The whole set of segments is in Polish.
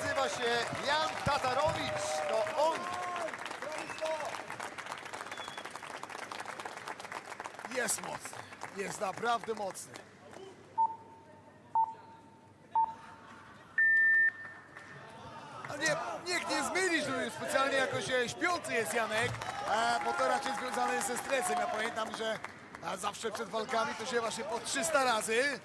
nazywa się Jan Tatarowicz. To on. Jest mocny. Jest naprawdę mocny. A nie, niech nie zmyli, że specjalnie jakoś śpiący jest Janek, bo to raczej związane jest ze stresem. Ja pamiętam, że zawsze przed walkami to się właśnie po 300 razy.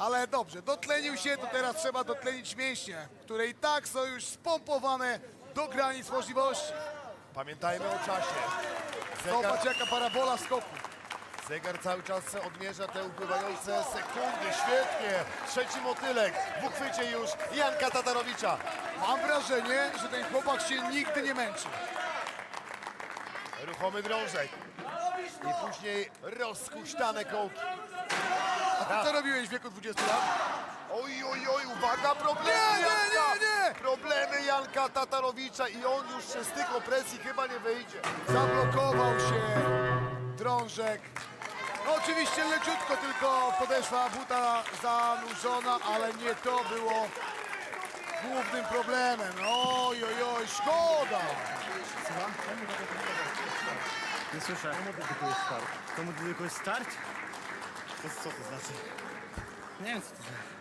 Ale dobrze, dotlenił się, to teraz trzeba dotlenić mięśnie, które i tak są już spompowane do granic możliwości. Pamiętajmy o czasie. Zegar, Zobacz jaka parabola skoku. zegar cały czas odmierza te upływające sekundy. Świetnie. Trzeci motylek. W uchwycie już Janka Tatarowicza. Mam wrażenie, że ten chłopak się nigdy nie męczy. Ruchomy drążek. I później rozkuśtane kołki. Co robiłeś w wieku 20 lat? Oj, oj, oj, uwaga, problemy Nie, nie, Janka! nie, nie! Problemy Janka Tatarowicza i on już z tych opresji chyba nie wyjdzie. Zablokował się drążek. No oczywiście leciutko tylko podeszła buta zanurzona, ale nie to było głównym problemem. Oj, oj, oj, szkoda. Nie słyszę. Komu dedykujesz start? Komu dedykujesz start? To co to znaczy? Nie wiem co to znaczy.